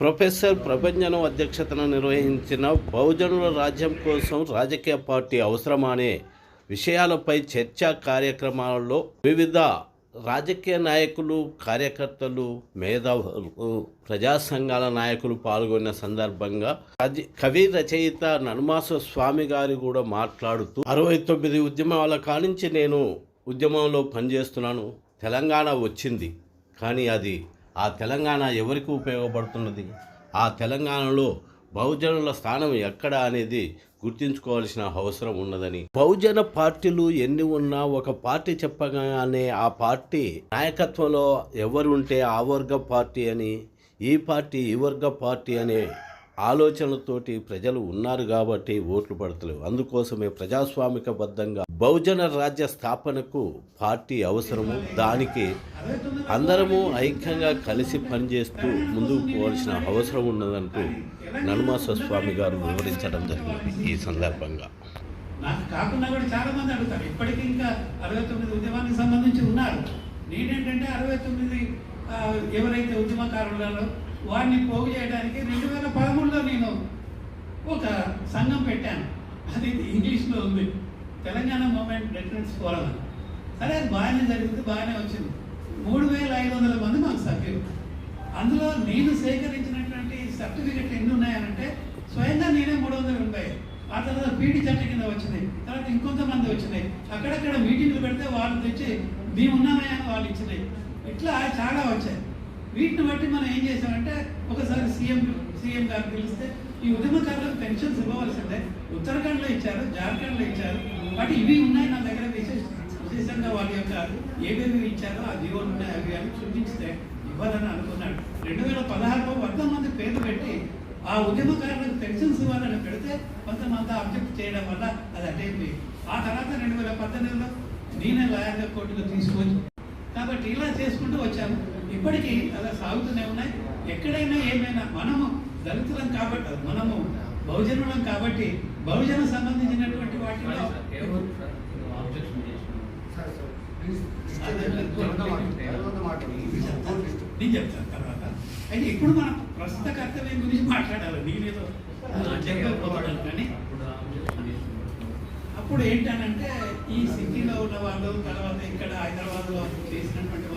Professor ప్రభంజనం అధ్యక్షతన నిర్వహించిన బహుజనుల రాజ్యం కోసం రాజకీయ పార్టీ అవసరమనే విషయాలపై చర్చా కార్యక్రమాలలో వివిధ రాజకీయ నాయకులు కార్యకర్తలు మేధావులు ప్రజా సంఘాల నాయకులు పాల్గొన్న సందర్భంగా కవి రచయిత ననుమాస స్వామి గారు కూడా మాట్లాడుతూ అరవై తొమ్మిది ఉద్యమాల కానించి నేను ఉద్యమంలో పనిచేస్తున్నాను. తెలంగాణ వచ్చింది. కానీ అది ఆ తెలంగాణ ఎవరికి ఉపయోగపడుతున్నది? ఆ తెలంగాణలో బహుజనుల స్థానం ఎక్కడ అనేది గుర్తించుకోవాల్సిన అవసరం ఉన్నదని. బహుజన పార్టీలు ఎన్ని ఉన్నా ఒక పార్టీ చెప్పగానే ఆ పార్టీ నాయకత్వంలో ఎవరు ఉంటే ఆ వర్గ పార్టీ అని ఈ పార్టీ ఈ వర్గ పార్టీ అనే ఆలోచనలతోటి ప్రజలు ఉన్నారు కాబట్టి ఓట్లు పడతలేవు. అందుకోసమే ప్రజాస్వామిక బద్ధంగా బహుజన రాజ్య స్థాపనకు పార్టీ అవసరము దానికి అందరము ఐక్యంగా కలిసి పనిచేస్తూ ముందుకు పోవాల్సిన అవసరం ఉన్నదంటూ ననుమాస స్వామి గారు వివరించడం జరిగింది ఈ సందర్భంగా. నాకు కాకుండా కూడా చాలా మంది అడుగుతారు. ఇప్పటికీ ఇంకా అరవై తొమ్మిది ఉద్యమానికి సంబంధించి ఉన్నారు. నేనేంటంటే అరవై తొమ్మిది ఎవరైతే ఉద్యమకారులలో వారిని పోగు చేయడానికి రెండు వేల పదమూడులో నేను ఒక సంఘం పెట్టాను. అది ఇంగ్లీష్లో ఉంది. తెలంగాణ మూమెంట్ రిటర్న్స్ ఫోరం అని సరే అది బాగానే జరిగింది బాగానే వచ్చింది. మూడు వేల ఐదు వందల మంది మాకు సభ్యులు. అందులో నేను సేకరించినటువంటి సర్టిఫికెట్లు ఎన్ని ఉన్నాయనంటే స్వయంగా నేనే మూడు వందల ఎనభై ఆ తర్వాత పీటీ చట్ట కింద వచ్చినాయి. తర్వాత ఇంకొంతమంది వచ్చినాయి. అక్కడక్కడ మీటింగ్లు పెడితే వాళ్ళు తెచ్చి మేము ఉన్నామయ్యా అని వాళ్ళు ఇచ్చినాయి. ఇట్లా చాలా వచ్చాయి. వీటిని బట్టి మనం ఏం చేసామంటే ఒకసారి సీఎం సీఎం గారు పిలిస్తే ఈ ఉద్యమకారులకు పెన్షన్స్ ఇవ్వవలసిందే. ఉత్తరాఖండ్లో ఇచ్చారు జార్ఖండ్లో ఇచ్చారు. బట్ ఇవి ఉన్నాయి నా దగ్గర విశేష విశేషంగా వాళ్ళ యొక్క ఏమేమి ఇచ్చారో ఆ జీవోలు ఉన్నాయి అవి అని చూపించితే ఇవ్వాలని అనుకున్నాడు రెండు వేల పదహారులో వంద మంది పేరు పెట్టి ఆ ఉద్యమకారులకు పెన్షన్స్ ఇవ్వాలని పెడితే కొంతమంది అబ్జెక్ట్ చేయడం వల్ల అది అటైపోయి ఆ తర్వాత రెండు వేల పద్దెనిమిదిలో నేనే లాయర్గా కోర్టులో తీసుకొచ్చి కాబట్టి ఇలా చేసుకుంటూ వచ్చాను. ఇప్పటికీ అలా సాగుతూనే ఉన్నాయి. ఎక్కడైనా ఏమైనా మనము దళితులం కాబట్టి మనము బహుజనులం కాబట్టి బహుజన సంబంధించినటువంటి వాటిలో నేను చెప్తాను. తర్వాత. అయితే ఇప్పుడు మనం ప్రస్తుత కర్తవ్యం గురించి మాట్లాడాలి. నేనేదో చెప్పకపోతున్నాను కానీ అప్పుడు ఏంటనంటే ఈ సిటీలో ఉన్న వాళ్ళు తర్వాత ఇక్కడ హైదరాబాద్లో చేసినటువంటి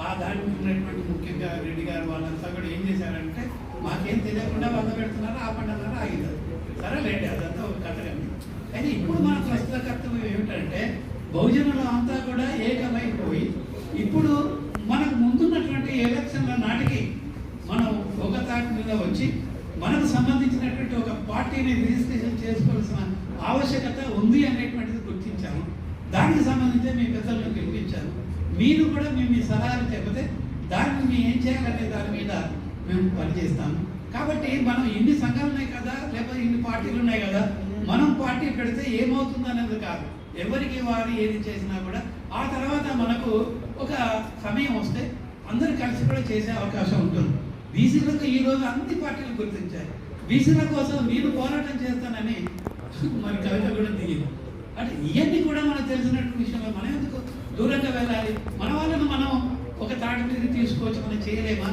ఆ దానికి ఉన్నటువంటి ముఖ్యంగా రెడ్డి గారు వాళ్ళంతా కూడా ఏం చేశారంటే మాకేం తెలియకుండా వంద పెడుతున్నారు ఆ పండుగ ఆగినారు సరే లేండి అదంతా ఒక కథ కానీ అయితే ఇప్పుడు మన ప్రస్తుత కర్తవ్యం ఏమిటంటే బహుజనులు అంతా కూడా ఏకమైపోయి ఇప్పుడు మనకు ముందున్నటువంటి ఎలక్షన్ల నాటికి మనం ఒక తాటి మీద వచ్చి మనకు సంబంధించినటువంటి ఒక పార్టీని రిజిస్ట్రేషన్ చేసుకోవాల్సిన ఆవశ్యకత ఉంది అనేటువంటిది దానికి సంబంధించి మీ పెద్దలను పిలిపించారు. మీరు కూడా మేము మీ సలహాలు చెబితే దాన్ని మేము ఏం చేయాలనే దాని మీద మేము పనిచేస్తాము. కాబట్టి మనం ఇన్ని సంఘాలు ఉన్నాయి కదా లేకపోతే ఇన్ని పార్టీలు ఉన్నాయి కదా మనం పార్టీ పెడితే ఏమవుతుంది అనేది కాదు. ఎవరికి వారు ఏది చేసినా కూడా ఆ తర్వాత మనకు ఒక సమయం వస్తే అందరూ కలిసి కూడా చేసే అవకాశం ఉంటుంది. బీసీలకు ఈ రోజు అన్ని పార్టీలు గుర్తించాయి. బీసీల కోసం మీరు పోరాటం చేస్తానని మరి కవిత కూడా దిగింది. అంటే ఇవన్నీ కూడా మనకు తెలిసినట్టు విషయంలో మనం ఎందుకు దూరంగా వెళ్ళాలి? మన వాళ్ళను మనం ఒక తాటి మీద తీసుకోవచ్చు మనం చేయలేమా?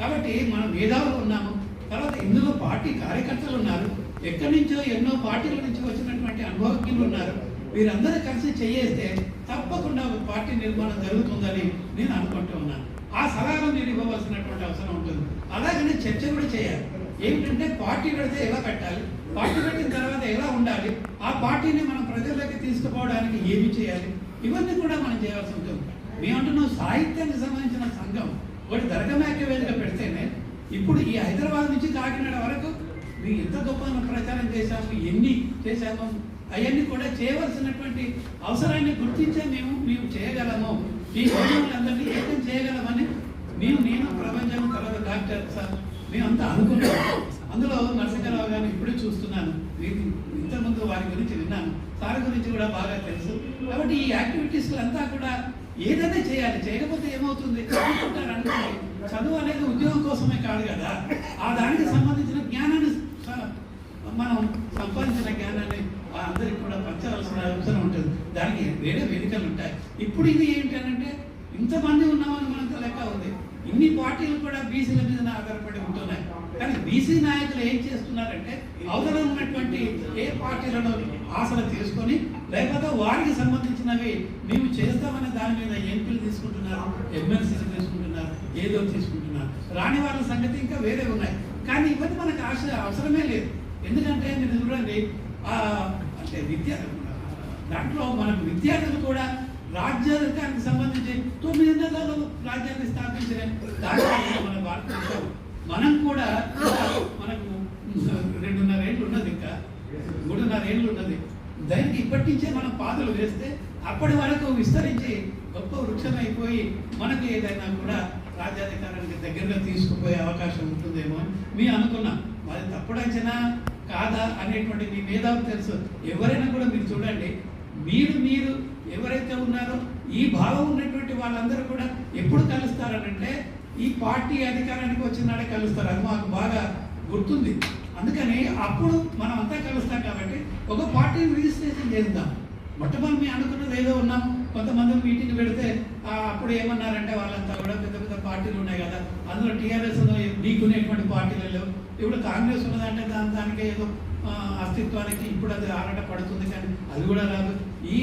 కాబట్టి మనం మేధావులు ఉన్నాము. తర్వాత ఇందులో పార్టీ కార్యకర్తలు ఉన్నారు. ఎక్కడి నుంచో ఎన్నో పార్టీల నుంచి వచ్చినటువంటి అనుభవజ్ఞులు ఉన్నారు. వీరందరూ కలిసి చేయేస్తే తప్పకుండా ఒక పార్టీ నిర్మాణం జరుగుతుందని నేను అనుకుంటూ ఉన్నాను. ఆ సలహాలు మీరు ఇవ్వవలసినటువంటి అవసరం ఉంటుంది. అలాగనే చర్చ కూడా చేయాలి. ఏమిటంటే పార్టీ పెడితే ఎలా పెట్టాలి పార్టీ పెట్టిన తర్వాత ఎలా ఉండాలి? ఆ పార్టీని మనం ప్రజల్లోకి తీసుకుపోవడానికి ఏమి చేయాలి? ఇవన్నీ కూడా మనం చేయాల్సి ఉంటుంది. మేమంటున్నాం సాహిత్యానికి సంబంధించిన సంఘం ఒకటి దర్గమేక వేదిక పెడితేనే ఇప్పుడు ఈ హైదరాబాద్ నుంచి కాకినాడ వరకు మేము ఎంత గొప్ప ప్రచారం చేశాము ఎన్ని చేశాము అవన్నీ కూడా చేయవలసినటువంటి అవసరాన్ని గుర్తించే మేము మేము చేయగలము. ఈ భోజనాలందరినీ ఏకం చేయగలమని మేము నేను ప్రపంచం తర్వాత డాక్టర్ సార్ నేను అంతా అనుకున్నాను. అందులో నరసింహరావు గారిని ఇప్పుడే చూస్తున్నాను. ఇంతకుముందు వారి గురించి విన్నాను. సార్ గురించి కూడా బాగా తెలుసు. కాబట్టి ఈ యాక్టివిటీస్లో అంతా కూడా ఏదైనా చేయాలి. చేయకపోతే ఏమవుతుంది? చదువుకుంటారు అనుకోండి. చదువు అనేది ఉద్యోగం కోసమే కాదు కదా. ఆ దానికి సంబంధించిన జ్ఞానాన్ని మనం సంపాదించిన జ్ఞానాన్ని అందరికి కూడా పంచవలసిన అవసరం ఉంటుంది. దానికి వేరే వేదికలు ఉంటాయి. ఇప్పుడు ఇది ఏంటంటే ఇంతమంది ఉన్నామని మనంత లెక్క ఉంది. ఇన్ని పార్టీలు కూడా బీసీల మీద ఆధారపడి ఉంటున్నాయి. కానీ బీసీ నాయకులు ఏం చేస్తున్నారంటే అవతల ఉన్నటువంటి ఏ పార్టీలను ఆశలు తీసుకొని లేకపోతే వారికి సంబంధించినవి మేము చేస్తామనే దాని మీద ఎంపీలు తీసుకుంటున్నారు ఎమ్మెల్సీలు తీసుకుంటున్నారు ఏదో తీసుకుంటున్నారు. రాని వాళ్ళ సంగతి ఇంకా వేరే ఉన్నాయి. కానీ ఇవన్నీ మనకు ఆశ అవసరమే లేదు. ఎందుకంటే మీరు చూడండి అంటే విద్య దాంట్లో మనం విద్యార్థులు కూడా రాజ్యాధికారికి సంబంధించి తొమ్మిది నెలలలో రాజ్యాన్ని స్థాపించిన మన భారతదేశం మనం కూడా మనకు రెండున్నర ఏళ్ళు ఉన్నది ఇంకా. మూడున్నర ఏళ్ళు ఉన్నది. దానికి ఇప్పటి నుంచే మనం పాదలు వేస్తే అప్పటి వరకు విస్తరించి గొప్ప వృక్షమైపోయి మనకి ఏదైనా కూడా రాజ్యాధికారానికి దగ్గరగా తీసుకుపోయే అవకాశం ఉంటుందేమో అని మేము అనుకున్నాం. మరి తప్పుడు కాదా అనేటువంటి మీ మేధావు తెలుసు. ఎవరైనా కూడా మీరు చూడండి. మీరు మీరు ఎవరైతే ఉన్నారో ఈ భావం ఉన్నటువంటి వాళ్ళందరూ కూడా ఎప్పుడు కలుస్తారనంటే ఈ పార్టీ అధికారానికి వచ్చినాడే కలుస్తారు. అది మాకు బాగా గుర్తుంది. అందుకని అప్పుడు మనం అంతా కలుస్తాం కాబట్టి ఒక పార్టీని రిజిస్ట్రేషన్ చేద్దాం. మొట్టమొదటి మేము అనుకున్నది ఏదో ఉన్నాం. కొంతమంది మీటింగ్ పెడితే అప్పుడు ఏమన్నారంటే వాళ్ళంతా కూడా పెద్ద పెద్ద పార్టీలు ఉన్నాయి కదా. అందులో టీఆర్ఎస్ నీకునేటువంటి పార్టీలు లేవు. ఇప్పుడు కాంగ్రెస్ ఉన్నదంటే దాని దానికే ఏదో అస్తిత్వానికి ఇప్పుడు అది ఆరాట పడుతుంది కానీ అది కూడా రాదు. ఈ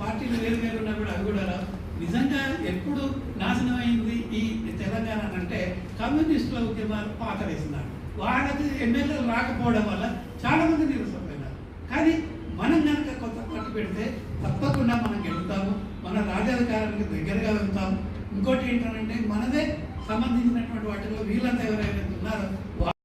పార్టీలు వేరు వేరు ఉన్నా కూడా అది కూడా రాదు. నిజంగా ఎప్పుడు నాశనం అయింది ఈ తెలంగాణ అంటే కమ్యూనిస్టుల ఉద్యమాలు పాత వేసినారు. వాళ్ళకి ఎమ్మెల్యేలు రాకపోవడం వల్ల చాలామంది నిరసపోయినారు కానీ మనం కనుక కొత్త పట్టు పెడితే తప్పకుండా మనం గెలుతాము. మన రాజ్యాధికారానికి దగ్గరగా వెళ్తాము. ఇంకోటి ఏంటంటే మనదే సంబంధించినటువంటి వాటిలో వీళ్ళంతా ఎవరైతే ఉన్నారో